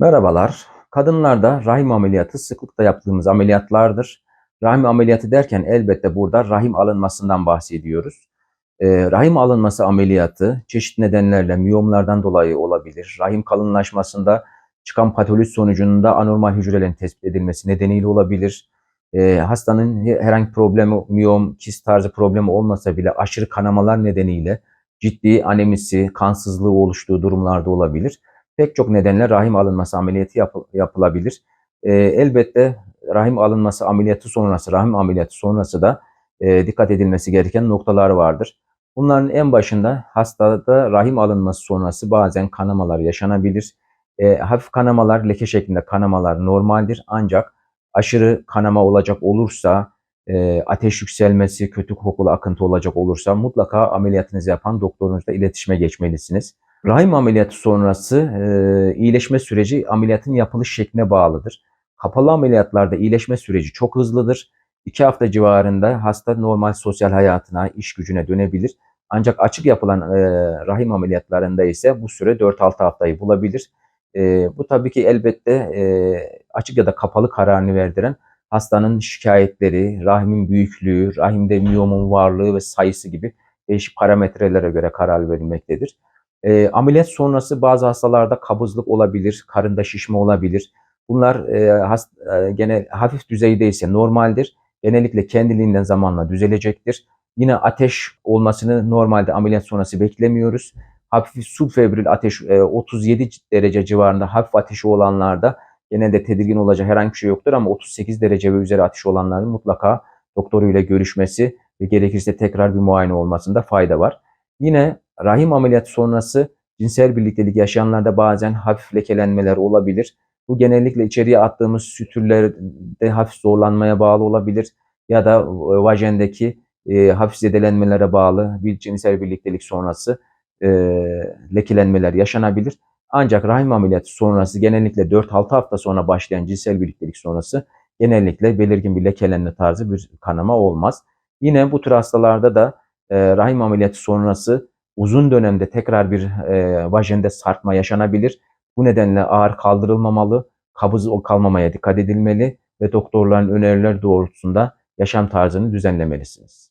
Merhabalar. Kadınlarda rahim ameliyatı sıklıkla yaptığımız ameliyatlardır. Rahim ameliyatı derken elbette burada rahim alınmasından bahsediyoruz. Ee, rahim alınması ameliyatı çeşitli nedenlerle miyomlardan dolayı olabilir. Rahim kalınlaşmasında çıkan patoloji sonucunda anormal hücrelerin tespit edilmesi nedeniyle olabilir. Ee, hastanın herhangi problemi, miyom, kist tarzı problemi olmasa bile aşırı kanamalar nedeniyle ciddi anemisi, kansızlığı oluştuğu durumlarda olabilir pek çok nedenle rahim alınması ameliyatı yapı- yapılabilir. E, elbette rahim alınması ameliyatı sonrası, rahim ameliyatı sonrası da e, dikkat edilmesi gereken noktalar vardır. Bunların en başında hastada rahim alınması sonrası bazen kanamalar yaşanabilir. E, hafif kanamalar, leke şeklinde kanamalar normaldir. Ancak aşırı kanama olacak olursa, e, ateş yükselmesi, kötü kokulu akıntı olacak olursa mutlaka ameliyatınızı yapan doktorunuzla iletişime geçmelisiniz. Rahim ameliyatı sonrası e, iyileşme süreci ameliyatın yapılış şekline bağlıdır. Kapalı ameliyatlarda iyileşme süreci çok hızlıdır. 2 hafta civarında hasta normal sosyal hayatına, iş gücüne dönebilir. Ancak açık yapılan e, rahim ameliyatlarında ise bu süre 4-6 haftayı bulabilir. E, bu tabii ki elbette e, açık ya da kapalı kararını verdiren hastanın şikayetleri, rahimin büyüklüğü, rahimde miyomun varlığı ve sayısı gibi değişik parametrelere göre karar verilmektedir. E, ameliyat sonrası bazı hastalarda kabızlık olabilir, karında şişme olabilir. Bunlar e, hast, e, genel hafif düzeyde ise normaldir. Genellikle kendiliğinden zamanla düzelecektir. Yine ateş olmasını normalde ameliyat sonrası beklemiyoruz. Hafif subfebril ateş e, 37 derece civarında hafif ateşi olanlarda genelde tedirgin olacak herhangi bir şey yoktur ama 38 derece ve üzeri ateş olanların mutlaka doktoruyla görüşmesi ve gerekirse tekrar bir muayene olmasında fayda var. Yine rahim ameliyatı sonrası cinsel birliktelik yaşayanlarda bazen hafif lekelenmeler olabilir. Bu genellikle içeriye attığımız sütürlerde hafif zorlanmaya bağlı olabilir ya da vajendeki e, hafif zedelenmelere bağlı bir cinsel birliktelik sonrası e, lekelenmeler yaşanabilir. Ancak rahim ameliyatı sonrası genellikle 4-6 hafta sonra başlayan cinsel birliktelik sonrası genellikle belirgin bir lekelenme tarzı bir kanama olmaz. Yine bu tür hastalarda da e, rahim ameliyatı sonrası uzun dönemde tekrar bir e, vajende sarkma yaşanabilir. Bu nedenle ağır kaldırılmamalı, kabız kalmamaya dikkat edilmeli ve doktorların önerileri doğrultusunda yaşam tarzını düzenlemelisiniz.